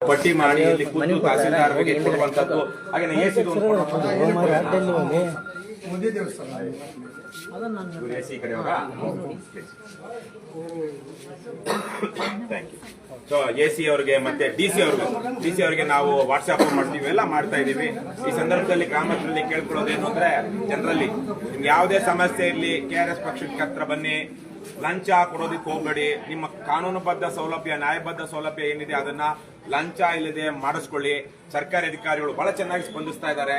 ಪಟ್ಟಿ ಮಾಡಿ ಇಲ್ಲಿ ತಹಸೀಲ್ದಾರ್ ತಹಸೀಲ್ದಾರರಿಗೆ ಕೊಡುವಂತದ್ದು ಹಾಗೆ ಎ ಸಿ ಮುಂದೆ ದೇವಸ್ಥಾನ. A C ಕಡೆಯವರಾ thank you so A C ಅವರಿಗೆ ಮತ್ತೆ ಡಿ ಸಿ ಅವ್ರಿಗೆ. ಡಿ ಸಿ ಅವರಿಗೆ ನಾವು ವಾಟ್ಸ್ಆಪ್ ಮಾಡ್ತೀವಿ ಎಲ್ಲ ಮಾಡ್ತಾ ಇದೀವಿ ಈ ಸಂದರ್ಭದಲ್ಲಿ ಗ್ರಾಮಸ್ಥರಲ್ಲಿ ಕೇಳ್ಕೊಳ್ಳೋದೇನು ಅಂದ್ರೆ ಜನರಲ್ಲಿ ಯಾವುದೇ ಸಮಸ್ಯೆ ಇರಲಿ ಕೆ ಆರ್ ಎಸ್ ಪಕ್ಷಕ್ಕೆ ಹತ್ರ ಬನ್ನಿ ಲಂಚ ಕೊಡೋದಕ್ಕೆ ಹೋಗ್ಬೇಡಿ ನಿಮ್ಮ ಕಾನೂನುಬದ್ಧ ಸೌಲಭ್ಯ, ನ್ಯಾಯಬದ್ಧ ಸೌಲಭ್ಯ ಏನಿದೆ ಅದನ್ನ ಲಂಚ ಇಲ್ಲದೆ ಮಾಡಿಸ್ಕೊಳ್ಳಿ. ಸರ್ಕಾರಿ ಅಧಿಕಾರಿಗಳು ಬಹಳ ಚೆನ್ನಾಗಿ ಸ್ಪಂದಿಸ್ತಾ ಇದ್ದಾರೆ.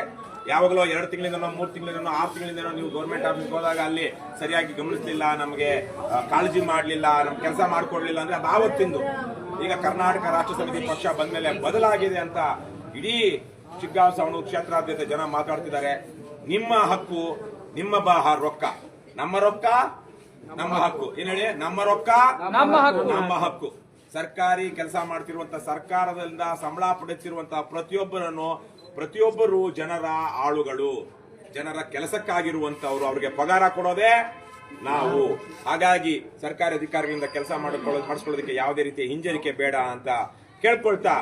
ಯಾವಾಗಲೂ ಎರಡು ತಿಂಗಳಿಂದನೋ, ಮೂರು ತಿಂಗಳಿಂದನೋ, ಆರು ತಿಂಗಳಿಂದನೋ ನೀವು ಗೌರ್ಮೆಂಟ್ ಆಫೀಸ್ಗೆ ಹೋದಾಗ ಅಲ್ಲಿ ಸರಿಯಾಗಿ ಗಮನಿಸಲಿಲ್ಲ, ನಮಗೆ ಕಾಳಜಿ ಮಾಡಲಿಲ್ಲ ನಮ್ಮ ಕೆಲಸ ಮಾಡಿಕೊಡ್ಲಿಲ್ಲ ಅಂದ್ರೆ ಅದು ಆವತ್ತಿಂದು. ಈಗ ಕರ್ನಾಟಕ ರಾಷ್ಟ್ರ ಸಮಿತಿ ಪಕ್ಷ ಬಂದ ಮೇಲೆ ಬದಲಾಗಿದೆ ಅಂತ ಇಡೀ ಚಿಕ್ಕಾವ್ ಸವಣೂರು ಕ್ಷೇತ್ರಾದ್ಯಂತ ಜನ ಮಾತಾಡ್ತಿದ್ದಾರೆ. ನಿಮ್ಮ ಹಕ್ಕು, ನಿಮ್ಮ ಬಾಹ ರೊಕ್ಕ. ನಮ್ಮ ರೊಕ್ಕ ನಮ್ಮ ಹಕ್ಕು. ಏನ್ ಹೇಳಿ? ನಮ್ಮ ರೊಕ್ಕ ನಮ್ಮ ಹಕ್ಕು. ನಮ್ಮ ಹಕ್ಕು. ಸರ್ಕಾರಿ ಕೆಲಸ ಮಾಡ್ತಿರುವಂತ ಸರ್ಕಾರದಿಂದ ಸಂಬಳ ಪಡೆಯುತ್ತಿರುವಂತಹ ಪ್ರತಿಯೊಬ್ಬರನ್ನು ಪ್ರತಿಯೊಬ್ಬರು ಜನರ ಆಳುಗಳು ಜನರ ಕೆಲಸಕ್ಕಾಗಿರುವಂತವ್ರು ಅವ್ರಿಗೆ ಪಗಾರ ಕೊಡೋದೇ ನಾವು. ಹಾಗಾಗಿ ಸರ್ಕಾರಿ ಅಧಿಕಾರಿಗಳಿಂದ ಕೆಲಸ ಮಾಡಿಕೊಳ್ಳೋದು ಮಾಡಿಸ್ಕೊಳ್ಳೋದಕ್ಕೆ ಯಾವುದೇ ರೀತಿಯ ಹಿಂಜರಿಕೆ ಬೇಡ ಅಂತ ಕೇಳ್ಕೊಳ್ತಾ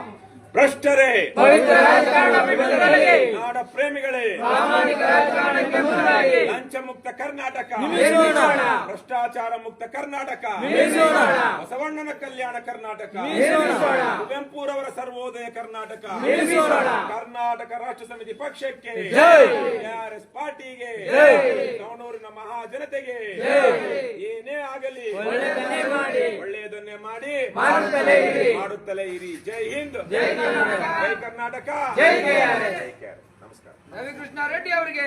ಭ್ರಷ್ಟರೇ. ನಾಡ ಪ್ರೇಮಿಗಳೇ ಲಂಚ ಮುಕ್ತ ಕರ್ನಾಟಕ. ಭ್ರಷ್ಟಾಚಾರ ಮುಕ್ತ ಕರ್ನಾಟಕ. ಬಸವಣ್ಣನ ಕಲ್ಯಾಣ ಕರ್ನಾಟಕ. ಕುವೆಂಪುರವರ ಸರ್ವೋದಯ ಕರ್ನಾಟಕ. ಕರ್ನಾಟಕ ರಾಷ್ಟ್ರ ಸಮಿತಿ ಪಕ್ಷಕ್ಕೆ. ಆರ್ಎಸ್ ಪಾರ್ಟಿಗೆ. ಸವಣೂರಿನ ಮಹಾಜನತೆಗೆ. ಏನೇ ಆಗಲಿ. ಒಳ್ಳೆಯದನ್ನೇ ಮಾಡಿ. ಮಾಡುತ್ತಲೇ ಇರಿ. ಜೈ ಹಿಂದ್. ಜೈ ಕರ್ನಾಟಕ. ಜೈ ನಮಸ್ಕಾರ. ರವಿಕೃಷ್ಣ ರೆಡ್ಡಿ ಅವರಿಗೆ.